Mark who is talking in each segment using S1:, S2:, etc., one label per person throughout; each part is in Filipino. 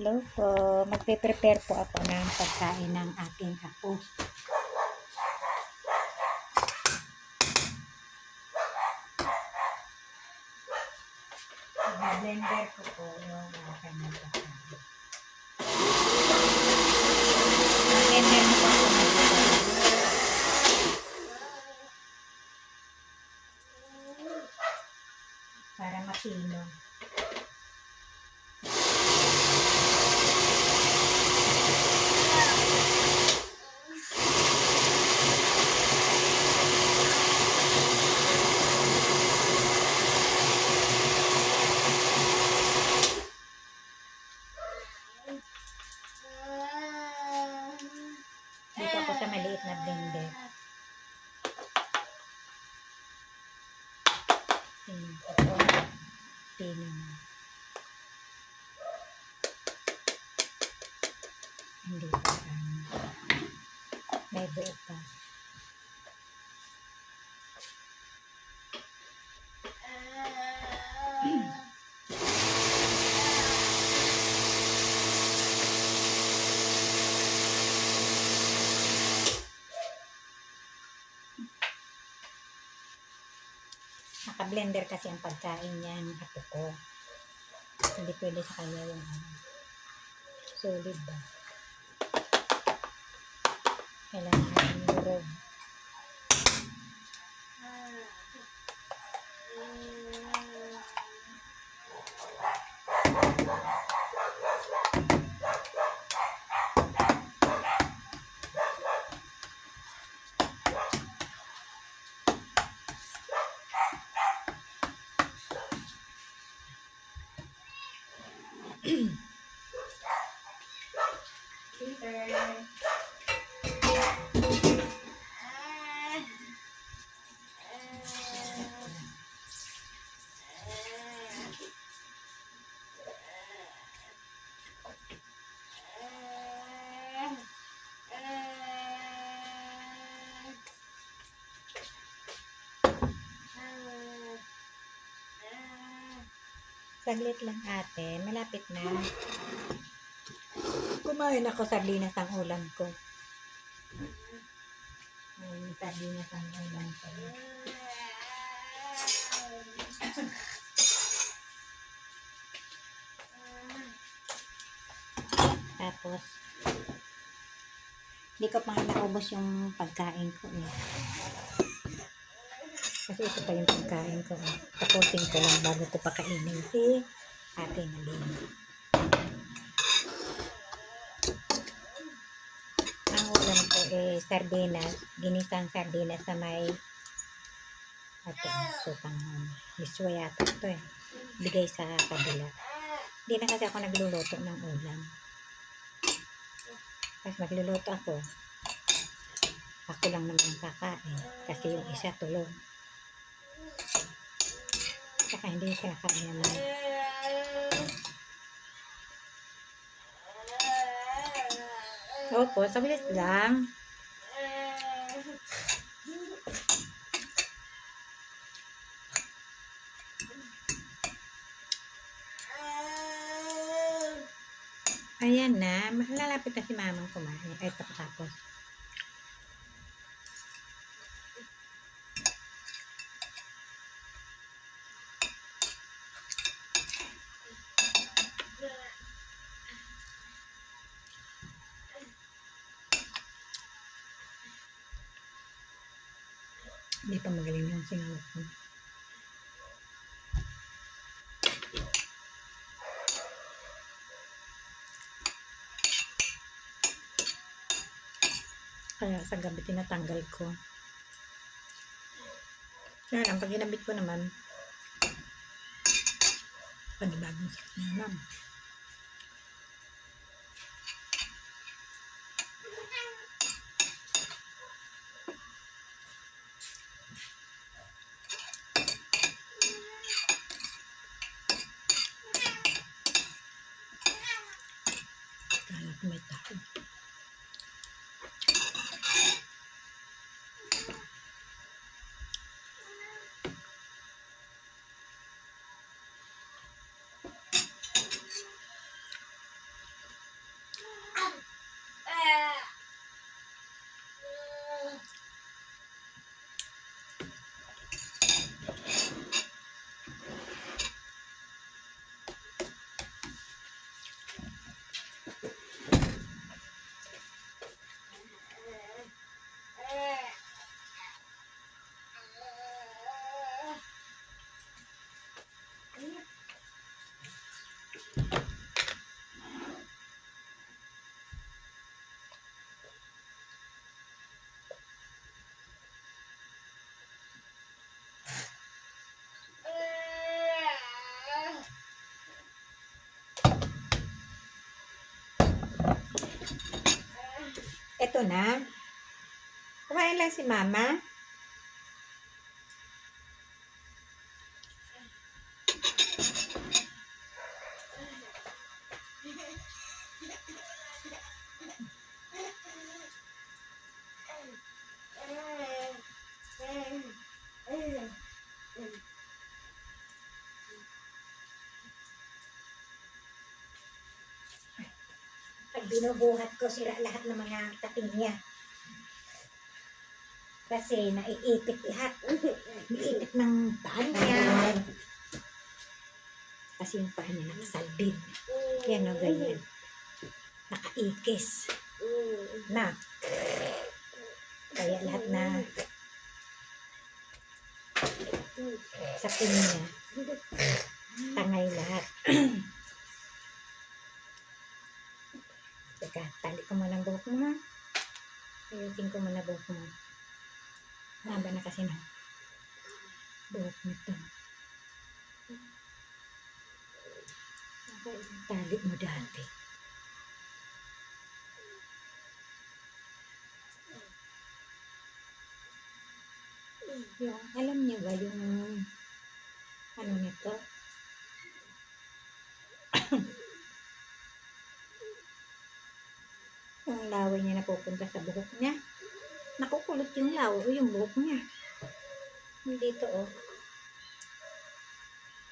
S1: Hello po. Magpe-prepare po ako ng pagkain ng aking apo. blender ko po yung aking pagkain. Naka-blender kasi ang pagkain niya ng apo ko. Hindi pwede sa kanya yung ano. Solid ba? Kailangan yung durog. 嗯 Saglit lang ate, malapit na. Kumain ako sardinas ang ulam ko. Ay, sardinas ang ulam ko. Tapos, hindi ko pa naubos yung pagkain ko eh. Kasi ito pa yung pagkain ko. Tapusin ko lang bago ko pakainin si ate Nadine. Ang ulam ko eh sardinas, ginisang sardinas sa may ito, sukang miswa yata ito eh. Bigay sa kabila. Hindi na kasi ako nagluluto ng ulam. Tapos magluluto ako. Ako lang naman kakain. Kasi yung isa tulog. Saka hindi siya kain naman. Opo, sabilis lang. Ayan na. Lalapit na si mamang kumain. Ay, tapos. Hindi pa magaling yung sinawag ko. Kaya sa gabi tinatanggal ko. Kaya lang, pag ko naman, panibagong sakit na naman. Na? Kumain lang si mama? Binubuhat ko, sira lahat ng mga taping niya. Kasi naiipit lahat. Naiipit ng paa niya. Kasi yung paa niya nakasalbid. Yan o, ganyan. Nakaikis. Na. Kaya lahat na sa niya. Tangay lahat. Teka, tali ko muna ang buhok mo ha. Ayusin ko muna buhok mo. Haba na kasi na. Buhok nito. Tali mo dati. Yung, alam niyo ba yung napupunta sa buhok niya. Nakukulot yung law o yung buhok niya. Dito oh.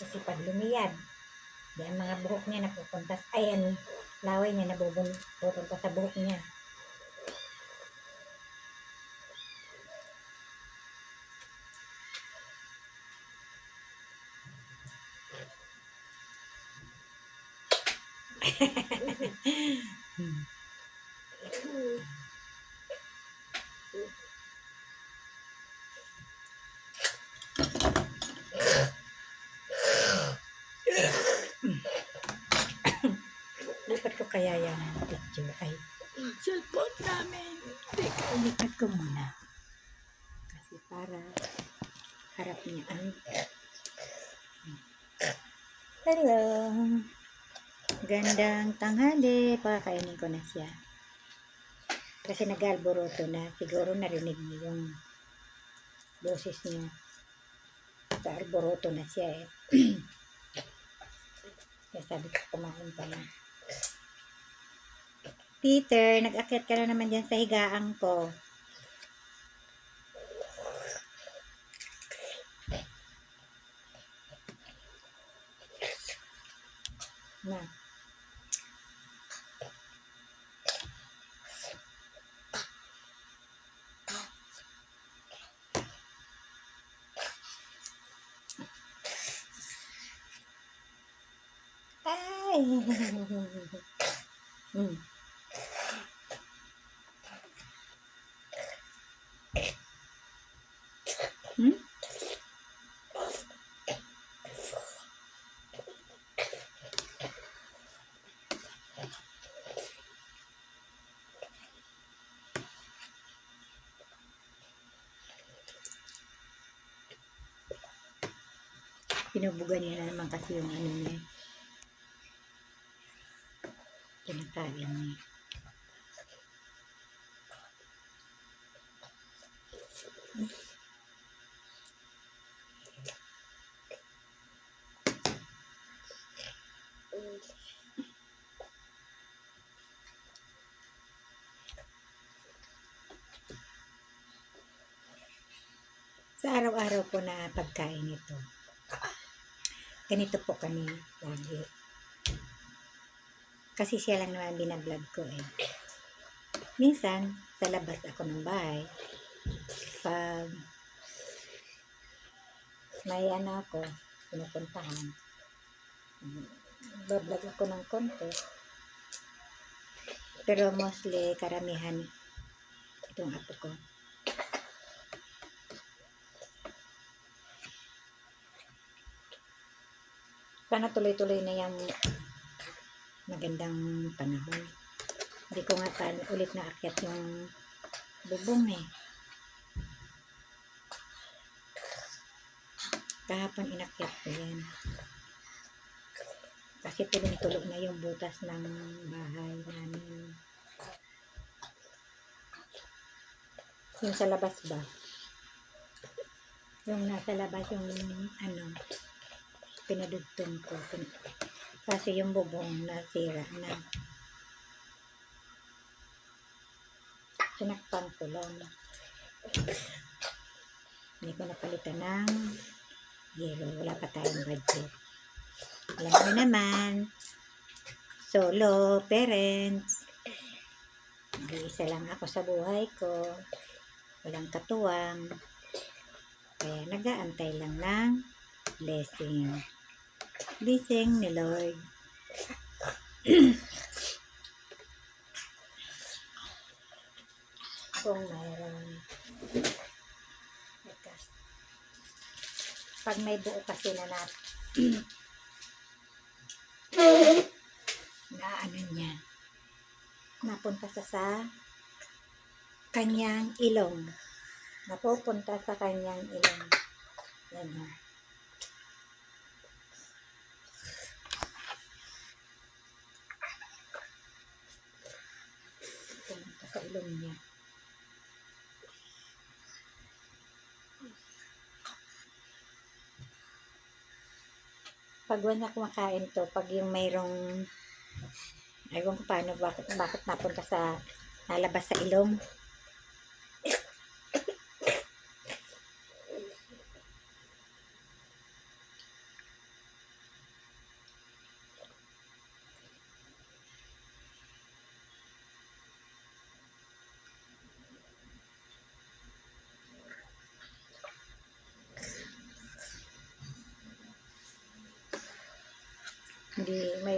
S1: Kasi pag lumiyad, yan mga buhok niya napupunta, ayan, laway niya napupunta sa buhok niya. Hmm. Gandang tanghali. Pakakainin ko na siya. Kasi nag-alboroto na. Siguro narinig niyo yung boses niya. Nag-alboroto na siya eh. Kaya sabi ko kumain pa na. Peter, nag-akyat ka na naman dyan sa higaan ko. Na. Hmm. Hmm? Pinubugan niya na naman kasi yung ano niya. Niya. Sa araw-araw po na pagkain ito, ganito po kami lagi. Kasi siya lang naman binablog ko eh. Minsan, sa labas ako ng bahay, pag may ano ako, pinupuntahan, bablog ako ng konti. Pero mostly, karamihan, itong apo ko. Sana tuloy-tuloy na yung magandang panahon. Hindi ko nga pa ulit na akyat yung bubong eh. Kahapon inakyat ko yan. Kasi tulong-tulog na yung butas ng bahay namin. Yung sa labas ba? Yung nasa labas, yung ano, pinadugtong ko. Pin- kasi yung bubong nasira na. Sinakpan ko lang. Hindi ko napalitan ng yellow. Wala pa tayong budget. Alam mo naman, solo parents. Mag-iisa lang ako sa buhay ko. Walang katuwang. Kaya nag-aantay lang ng blessing. Blessing ni Lord. Kung mayroon. Pag may buo kasi na nat na ano niya napunta sa sa kanyang ilong napupunta sa kanyang ilong yan o ilong niya pag wala kumakain to, pag yung mayroong Ewan ko paano, bakit, bakit napunta sa, nalabas sa ilong.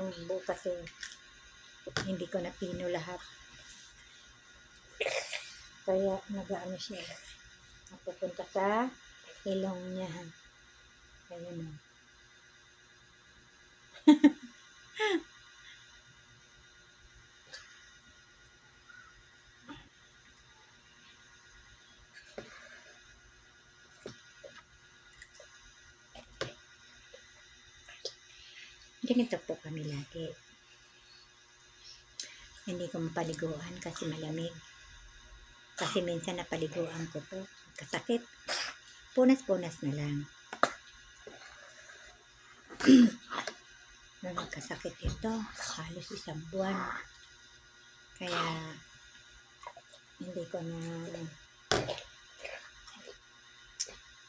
S1: Mayroong bukas eh hindi ko na pino lahat. Kaya nag-ano siya. Napupunta sa ilong niya. Ayun o. Ganito po kami lagi. Hindi ko mapaliguan kasi malamig. Kasi minsan napaliguan ko po. Kasakit. Punas-punas na lang. Nung nagkasakit ito, halos isang buwan. Kaya, hindi ko na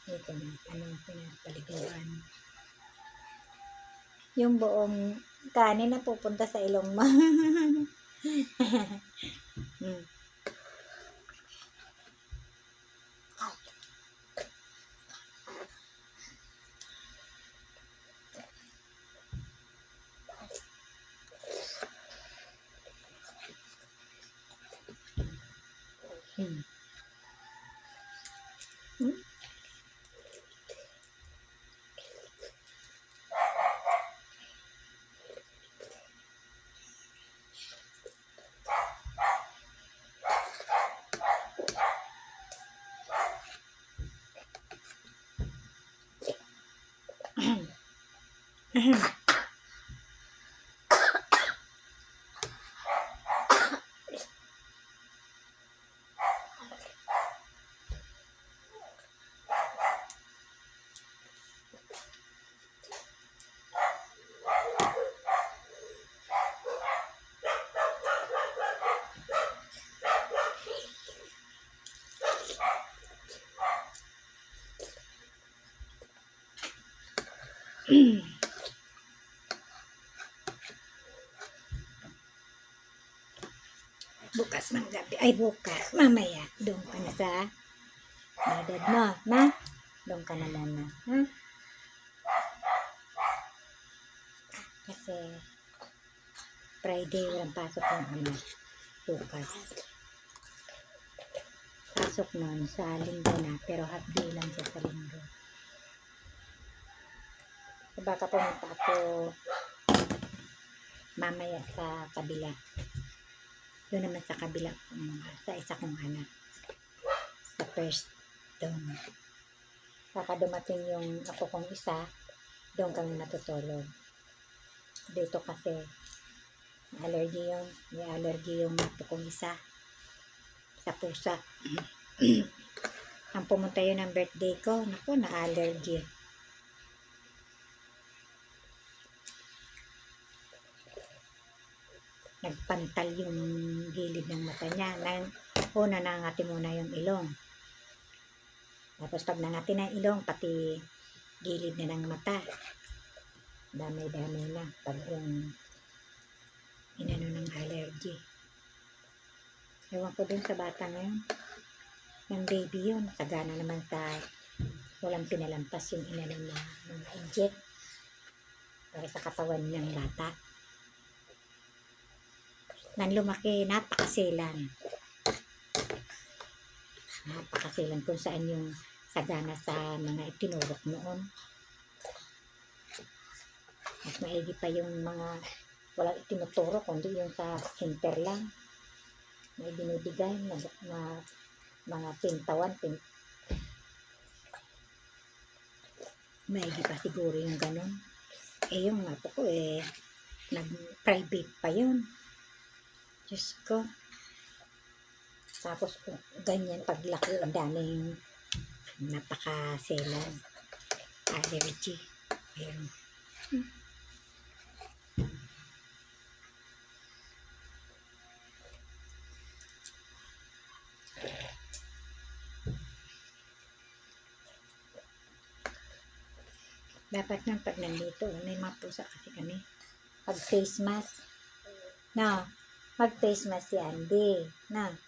S1: hindi ko na ano, pinapaliguan. Yung buong kanin na pupunta sa ilong mo. Hmm. Hmm. Bukas ng gabi. Ay, bukas. Mamaya. Doon ka na sa madad mo. Ma? Doon ka na muna. Ha? Kasi Friday walang pasok ng ama. Bukas. Pasok nun sa linggo na. Pero half day lang siya sa linggo. So, baka pumunta ako mamaya sa kabila. Doon naman sa kabila kong, sa isa kong anak. Sa first doon. Baka dumating yung ako kong isa, doon kami matutulog. Dito kasi, allergy yung, may allergy yung ako kong isa. Sa pusa. Ang pumunta yun ng birthday ko, naku, na-allergy. Nagpantal yung gilid ng mata niya. Nang, una nangati muna yung ilong. Tapos pag nangati na ilong, pati gilid na ng mata. Dami-dami na. Pag yung inano ng allergy. Ewan ko dun sa bata ngayon. Yung baby yun. Sagana naman sa walang pinalampas yung inano na mga inject para sa katawan ng bata. Nang lumaki, napakasilan. Napakasilan kung saan yung sagana sa mga itinurok noon. Mas maigi pa yung mga walang itinuturo, kundi yung sa center lang. May binibigay na, na mga pintawan, pin, maigi pa siguro yung ganun. Eh, yung nga po ko eh, nag-private pa yun. Diyos ko. Tapos, kung ganyan, paglaki, ang daming napakaselan. Allergy. Ayun. Dapat nang pag nandito, may mga pusa kasi kami. Pag face mask. No. Pag face mask si Andy. No.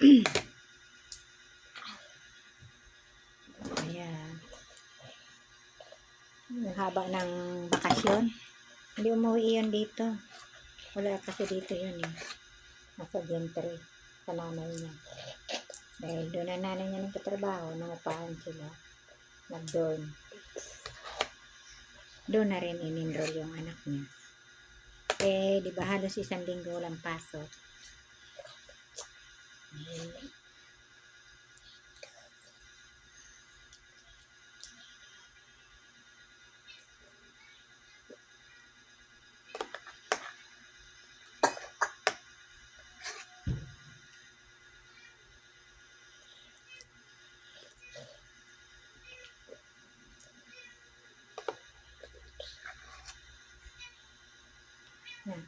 S1: Ayan. Haba ng bakasyon. Hindi umuwi yun dito. Wala kasi dito yun eh. Nasa gentry. Sa nanay niya. Dahil doon na nanay niya nagtatrabaho. Nangupahan sila. Nag-dorm. Doon na rin in-enroll yung anak niya. Eh, di ba halos isang linggo walang pasok. Eh, Yan.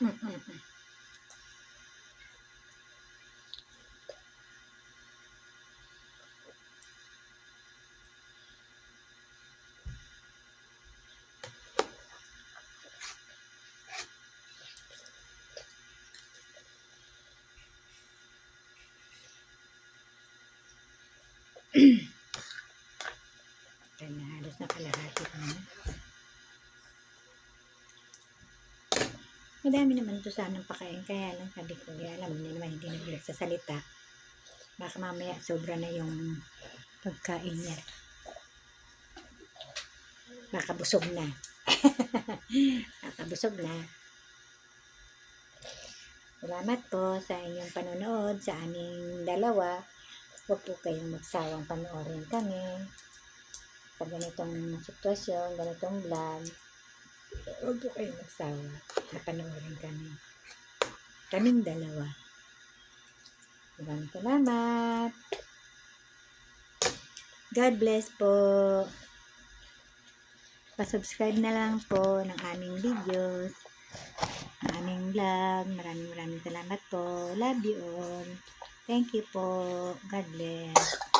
S1: Mm, mm, mm. Kaya Madami naman ito sanang pakain. Kaya lang sabi ko, eh, alam na naman, hindi na sa salita. Baka mamaya sobra na yung pagkain niya. Baka busog na. Baka busog na. Salamat po sa inyong panonood sa aming dalawa. Huwag po kayong magsawang panoorin kami sa ganitong sitwasyon, ganitong vlog, huwag po kayong magsawa na panoorin kami. Kaming dalawa. Maraming salamat. God bless po. Pa-subscribe na lang po ng aming videos, ng aming vlog. Maraming maraming salamat po. Love you all. Thank you po. God bless.